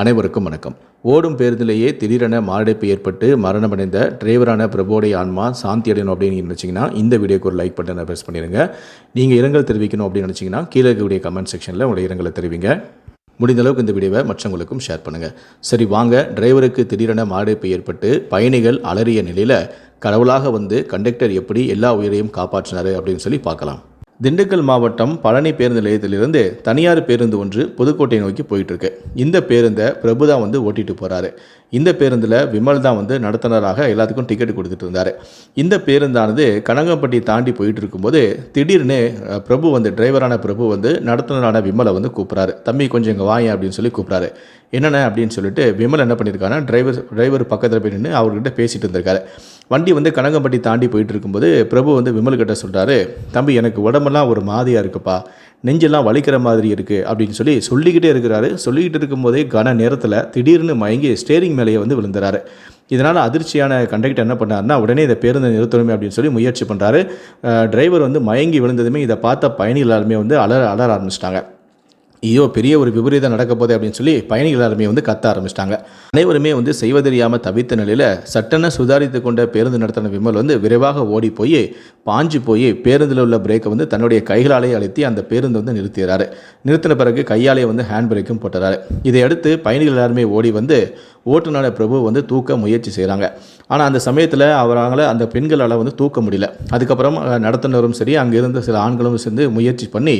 அனைவருக்கும் வணக்கம். ஓடும் பேருந்திலேயே திடீரென மாரடைப்பு ஏற்பட்டு மரணமடைந்த டிரைவரான பிரபோடைய ஆன்மா சாந்தி அடையணும் அப்படின்னு நினச்சிங்கன்னா இந்த வீடியோக்கு ஒரு லைக் பட்டனை ப்ரெஸ் பண்ணிடுங்க நீங்கள் இரங்கல் தெரிவிக்கணும் அப்படின்னு நினச்சிங்கன்னா கீழே இருக்கக்கூடிய கமெண்ட் செக்ஷனில் உங்களுடைய இரங்கலை தெரிவிங்க. முடிந்த அளவுக்கு இந்த வீடியோவை மற்றவங்களுக்கும் ஷேர் பண்ணுங்கள் சரி வாங்க. டிரைவருக்கு திடீரென மாரடைப்பு ஏற்பட்டு பயணிகள் அலறிய நிலையில் கடவுளாக வந்து கண்டக்டர் எப்படி எல்லா உயிரையும் காப்பாற்றினார் அப்படின்னு சொல்லி பார்க்கலாம். திண்டுக்கல் மாவட்டம் பழனி பேருந்து நிலையத்திலிருந்து தனியார் பேருந்து ஒன்று புதுக்கோட்டை நோக்கி போயிட்டுருக்கு இந்த பேருந்தை பிரபுதா வந்து ஓட்டிட்டு போகிறாரு இந்த பேருந்தில் விமல் தான் வந்து நடத்துனராக எல்லாத்துக்கும் டிக்கெட் கொடுத்துட்டு இருந்தார். இந்த பேருந்தானது கனகம்பட்டி தாண்டி போயிட்டு இருக்கும்போது திடீர்னு பிரபு வந்து டிரைவரான பிரபு வந்து நடத்துனரான விமலை வந்து கூப்பிட்றாரு. தம்பி கொஞ்சம் இங்கே வாங்க அப்படின்னு சொல்லி கூப்பிட்றாரு. என்னென்ன அப்படின்னு சொல்லிட்டு விமல் என்ன பண்ணியிருக்காருன்னா டிரைவர் டிரைவர் பக்கத்தில் போய் நின்று அவர்கிட்ட பேசிட்டு இருந்திருக்காரு. வண்டி வந்து கனகம்பட்டி தாண்டி போயிட்டு இருக்கும்போது பிரபு வந்து விமல் கிட்ட சொல்கிறாரு தம்பி எனக்கு உடம்பெல்லாம் ஒரு மாதிரியாக இருக்குப்பா. நெஞ்செல்லாம் வலிக்கிற மாதிரி இருக்குது அப்படின்னு சொல்லி சொல்லிக்கிட்டே இருக்கிறாரு. சொல்லிக்கிட்டு இருக்கும்போதே கன நேரத்தில் திடீர்னு மயங்கி ஸ்டேரிங் மேலேயே வந்து விழுந்துறாரு. இதனால் அதிர்ச்சியான கண்டக்டர் என்ன பண்ணாருன்னா உடனே இதை பேருந்தை நிறுத்தணுமே அப்படின்னு சொல்லி முயற்சி பண்ணுறாரு டிரைவர் வந்து மயங்கி விழுந்ததுமே இதை பார்த்த பயணிகள் எல்லாருமே வந்து அலற அலற ஆரம்பிச்சிட்டாங்க. ஐயோ பெரிய ஒரு விபரீதம் நடக்க போதே அப்படின்னு சொல்லி பயணிகள் எல்லாருமே வந்து கத்த ஆரம்பிச்சிட்டாங்க. அனைவருமே வந்து செய்வதறியாமல் தவித்த நிலையில் சட்டென சுதாரித்து கொண்ட பேருந்து நடத்தின விமல் வந்து விரைவாக ஓடி போய் பாஞ்சு போய் பேருந்தில் உள்ள பிரேக்கை வந்து தன்னுடைய கைகளாலே அழுத்தி அந்த பேருந்து வந்து நிறுத்திடுறாரு நிறுத்தின பிறகு கையாலே வந்து ஹேண்ட் பிரேக்கும் போட்டுறாரு. இதையடுத்து பயணிகள் எல்லாருமே ஓடி வந்து ஓட்டுநர் பிரபு வந்து தூக்க முயற்சி செய்கிறாங்க ஆனால் அந்த சமயத்தில் அவரால் அந்த பெண்களால் வந்து தூக்க முடியல. அதுக்கப்புறம் நடத்துனரும் சரி அங்கே இருந்த சில ஆண்களும் சேர்ந்து முயற்சி பண்ணி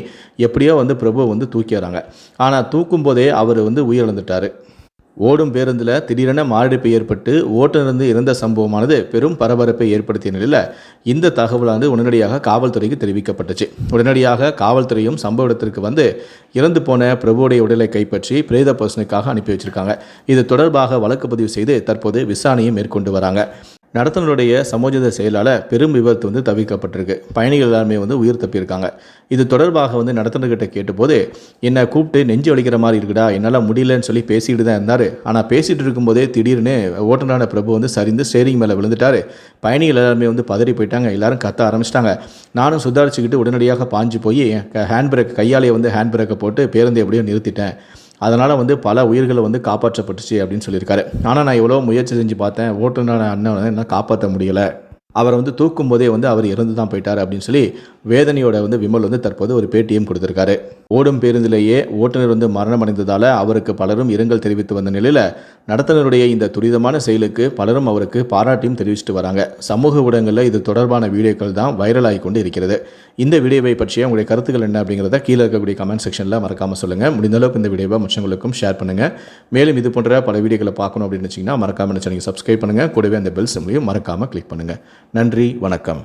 எப்படியோ வந்து பிரபு வந்து தூக்கிடுறாங்க. ஆனால் தூக்கும் போதே அவர் வந்து உயிரிழந்துட்டார். ஓடும் பேருந்தில் திடீரென மாரடைப்பு ஏற்பட்டு ஓட்டுநருந்து இறந்த சம்பவமானது பெரும் பரபரப்பை ஏற்படுத்திய நிலையில் இந்த தகவலானது உடனடியாக காவல்துறைக்கு தெரிவிக்கப்பட்டுச்சு. உடனடியாக காவல்துறையும் சம்பவ இடத்திற்கு வந்து இறந்து போன பிரபுடைய உடலை கைப்பற்றி பிரேத பர்சனுக்காக அனுப்பி வச்சிருக்காங்க. இது தொடர்பாக வழக்கு பதிவு செய்து தற்போது விசாரணையை மேற்கொண்டு வராங்க. நடத்துனருடைய சமோஜித செயலால் பெரும் விபத்து வந்து தவிர்க்கப்பட்டிருக்கு. பயணிகள் எல்லாருமே வந்து உயிர் தப்பியிருக்காங்க. இது தொடர்பாக வந்து நடத்துனர்கிட்ட கேட்டபோது என்னை கூப்பிட்டு நெஞ்சு வலிக்கிற மாதிரி இருக்குடா என்னால் முடியலன்னு சொல்லி பேசிக்கிட்டு தான் இருந்தார். ஆனால் பேசிகிட்டு இருக்கும்போதே திடீர்னு ஓட்டுநரான பிரபு வந்து சரிந்து ஸ்டேரிங் மேலே விழுந்துட்டாரு. பயணிகள் எல்லாருமே வந்து பதறி போயிட்டாங்க. எல்லாரும் கத்த ஆரம்பிச்சிட்டாங்க. நானும் சுதாரிச்சுக்கிட்டு உடனடியாக பாஞ்சு போய் ஹேண்ட் பிரேக் கையாலேயே வந்து ஹேண்ட் பிரேக்கை போட்டு பேருந்தை எப்படியோ நிறுத்திட்டேன். அதனால் வந்து பல உயிர்களை வந்து காப்பாற்றப்பட்டுச்சு அப்படின்னு சொல்லியிருக்காரு. ஆனால் நான் எவ்வளோ முயற்சி செஞ்சு பார்த்தேன். ஓட்டுநர் அண்ணன் வந்து என்ன காப்பாற்ற முடியலை. அவரை வந்து தூக்கும் போதே வந்து அவர் இறந்து தான் போயிட்டார் அப்படின்னு சொல்லி வேதனையோட வந்து விமல் வந்து தற்போது ஒரு பேட்டியும் கொடுத்துருக்காரு. ஓடும் பேருந்திலேயே ஓட்டுநர் வந்து மரணம் அடைந்ததால் அவருக்கு பலரும் இரங்கல் தெரிவித்து வந்த நிலையில் நடத்துனருடைய இந்த துரிதமான செயலுக்கு பலரும் அவருக்கு பாராட்டியும் தெரிவிச்சுட்டு வராங்க. சமூக ஊடகங்களில் இது தொடர்பான வீடியோக்கள் தான் வைரலாகி கொண்டு இருக்கிறது. இந்த வீடியோவை பற்றிய உங்களுடைய கருத்துக்கள் என்ன அப்படிங்கிறத கீழே இருக்கக்கூடிய கமெண்ட் செக்ஷனில் மறக்காமல் சொல்லுங்கள் முடிந்த அளவுக்கு இந்த வீடியோவை மற்றவங்களுக்கும் ஷேர் பண்ணுங்கள் மேலும் இது போன்ற பல வீடியோக்களை பார்க்கணும் அப்படின்னு வச்சிங்கன்னா மறக்காமல் சேனலுக்கு சப்ஸ்கிரைப் பண்ணுங்கள் கூடவே அந்த பெல் சிம்லையும் மறக்காமல் கிளிக் பண்ணுங்கள் நன்றி வணக்கம்.